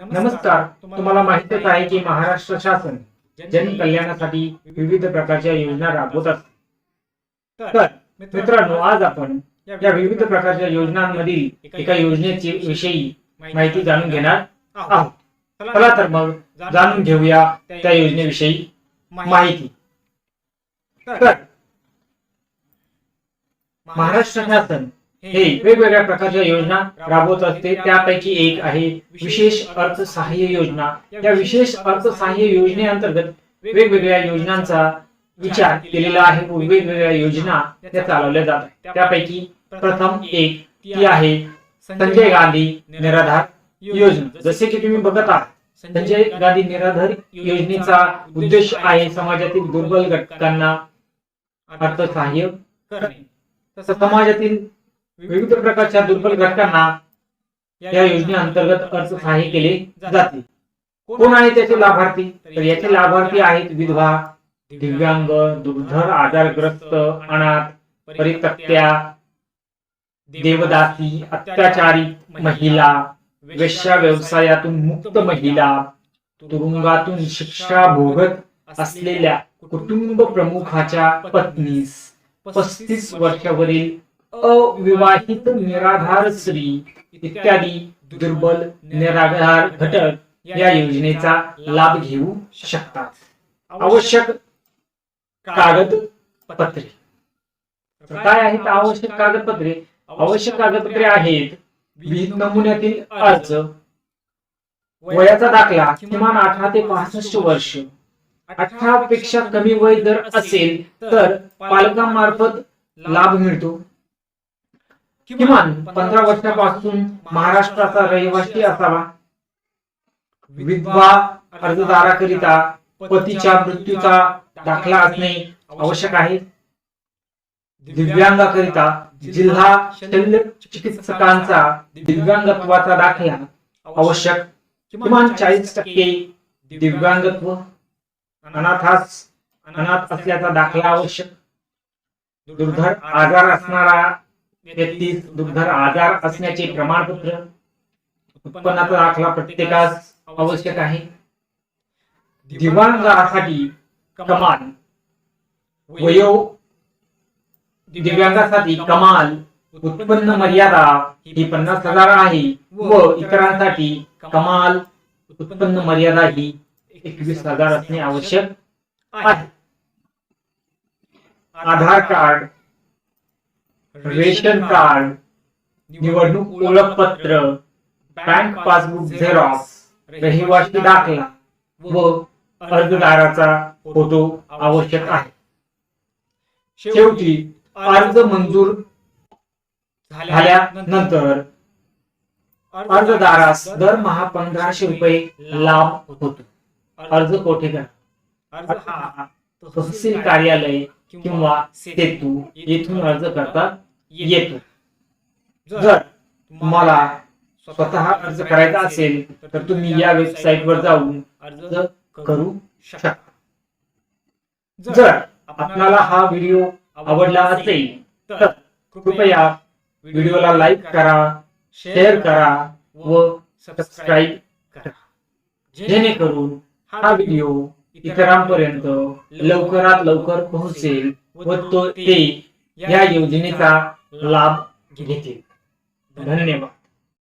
नमस्कार. तुम्हाला माहितच आहे की महाराष्ट्र शासन जनकल्याणासाठी विविध प्रकारच्या योजना राबवत असते. तर मित्रांनो आज आपण या विविध प्रकारच्या योजनांमधील एका योजनेची विषयी माहिती जाणून घेणार आहोत. चला तर मग जाणून घेऊया त्या योजनेविषयी माहिती. तर महाराष्ट्र शासन हे वेगवेगळ्या प्रकारच्या योजना राबवत असते. त्यापैकी एक आहे विशेष अर्थसहाय्य योजना. या विशेष अर्थसहाय्य योजनेअंतर्गत वेगवेगळ्या योजनांचा विचार केलेला आहे व वेगवेगळ्या योजना त्या चालवल्या जातात त्यापैकी प्रथम एक ती आहे संजय गांधी निराधार योजना. जसे की तुम्ही बघत आहात संजय गांधी निराधार योजनेचा उद्देश आहे समाजातील दुर्बल घटकांना अर्थसहाय्य करणे. तसं समाजातील विविध प्रकारच्या दुर्बल घटकांना या योजनेअंतर्गत अर्थसहाय्य केले जाते. कोण आहे त्याचे लाभार्थी? तर याचे लाभार्थी आहेत विधवा दिव्यांग दुर्धर आजारग्रस्त अनाथ परितक्त्या देवदासी अत्याचारित महिला वेश्या व्यवसायातून मुक्त महिला तुरुंगातून शिक्षा भोगत असलेल्या कुटुंब प्रमुखाच्या पत्नीस पस्तीस वर्षावरील अविवाहित निराधार स्त्री इत्यादी दुर्बल निराधार घटक या योजनेचा लाभ घेऊ शकतात. आवश्यक कागदपत्रे. काय आहेत आवश्यक कागदपत्रे? आवश्यक कागदपत्रे आहेत विहित नमुन्यातील अर्ज वयाचा दाखला किमान अठरा ते पासष्ट वर्ष. अठरा पेक्षा कमी वय जर असेल तर पालकांमार्फत लाभ मिळतो. किमान पंधरा वर्षापासून महाराष्ट्राचा रहिवासी असावा. विधवा अर्जदाराकरिता पतीच्या मृत्यूचा दाखला असणे आवश्यक आहे. दिव्यांगाकरिता जिल्हा शल्य चिकित्सकांचा दिव्यांगत्वाचा दाखला आवश्यक. किमान चाळीस टक्के दिव्यांगत्व अनाथास अनाथ असल्याचा दाखला आवश्यक. दुर्धर आजार असणारा तेहतीस दुग्धर आजार असण्याचे प्रमाणपत्र उत्पन्नाचा दाखला प्रत्येकास आवश्यक आहे. दिव्यांगासाठी कमाल वयो दिव्यांगासाठी कमाल उत्पन्न मर्यादा ही पन्नास हजार आहे व इतरांसाठी कमाल उत्पन्न मर्यादा ही एकवीस हजार असणे आवश्यक आहे. आधार कार्ड रेशन कार्ड निवडणूक ओळखपत्र बँक पासबुक झेरॉक्स रहिवासी दाखला व अर्जदाराचा फोटो आवश्यक आहे. शेवटी अर्ज मंजूर झाल्यानंतर अर्जदारास दरमहा पंधराशे रुपये लाभ होतो. अर्ज कोठे करा अर्ज हा तहसील कार्यालय किंवा सेतू येथून अर्ज करता येतो. जर तुम्हाला स्वतः अर्ज करायचा असेल तर तुम्ही या वेबसाईट वर जाऊन अर्ज करू शकता. जर आपल्याला हा व्हिडिओ आवडला असेल तर कृपया व्हिडिओला लाईक करा शेअर करा व सबस्क्राईब करा. जेणेकरून हा व्हिडिओ इतरांपर्यंत लवकरात लवकर पोहोचेल व तो ते या योजनेचा लाभ घेतील धन्यवाद.